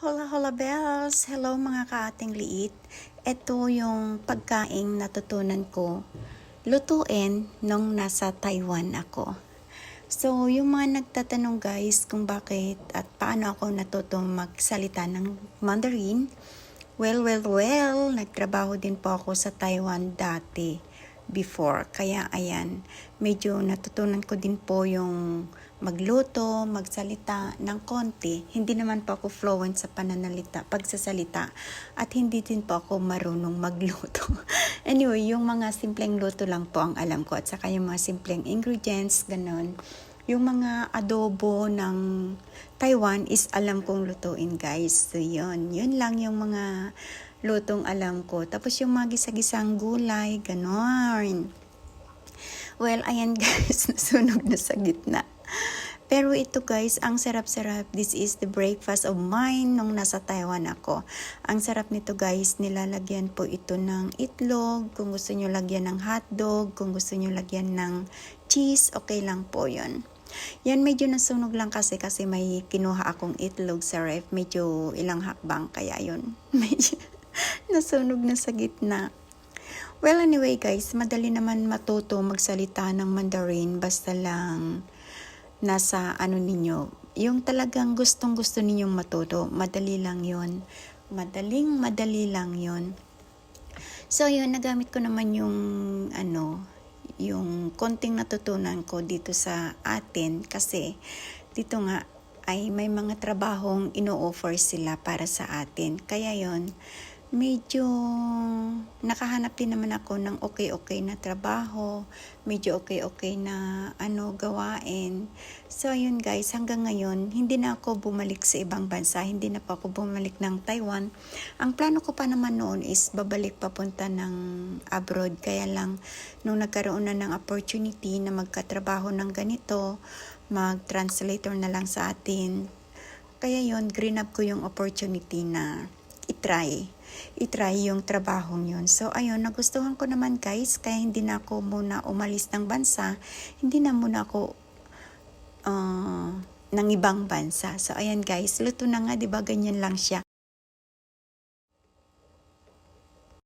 Hola, hola bells! Hello mga kaating liit. Ito yung pagkaing natutunan ko lutuin nung nasa Taiwan ako. So, yung mga nagtatanong guys kung bakit at paano ako natuto magsalita ng Mandarin, well, well, well, nagtrabaho din po ako sa Taiwan dati before. Kaya ayan, medyo natutunan ko din po yung magluto, magsalita ng konti. Hindi naman po ako fluent sa pananalita, pagsasalita. At hindi din po ako marunong magluto. anyway, yung mga simpleng luto lang po ang alam ko. At saka yung mga simpleng ingredients, ganon. Yung mga adobo ng Taiwan is alam kong lutuin guys. So yun, yun lang yung mga lutong alam ko. Tapos yung mga gisa-gisang gulay, ganon. Well, ayan guys, nasunog na sa gitna. Pero ito guys, ang sarap-sarap. This is the breakfast of mine nung nasa Taiwan ako. Ang sarap nito guys, nilalagyan po ito ng itlog. Kung gusto nyo lagyan ng hotdog, kung gusto nyo lagyan ng cheese, okay lang po yon. Yan medyo nasunog lang kasi kasi may kinuha akong itlog sa ref. Medyo ilang hakbang kaya yun. Medyo nasunog na sa gitna. Well, anyway guys, madali naman matuto magsalita ng Mandarin basta lang nasa ano ninyo. Yung talagang gustong gusto ninyong matuto, madali lang yon Madaling madali lang yon So yun, nagamit ko naman yung ano, yung konting natutunan ko dito sa atin kasi dito nga ay may mga trabahong ino-offer sila para sa atin. Kaya yon medyo nakahanap din naman ako ng okay-okay na trabaho, medyo okay-okay na ano gawain. So ayun guys, hanggang ngayon hindi na ako bumalik sa ibang bansa, hindi na pa ako bumalik ng Taiwan. Ang plano ko pa naman noon is babalik papunta ng abroad. Kaya lang nung nagkaroon na ng opportunity na magkatrabaho ng ganito, mag-translator na lang sa atin. Kaya yon green up ko yung opportunity na itry itry yung trabahong yun. So, ayun, nagustuhan ko naman guys, kaya hindi na ako muna umalis ng bansa, hindi na muna ako uh, ng ibang bansa. So, ayan guys, luto na nga, di ba, ganyan lang siya.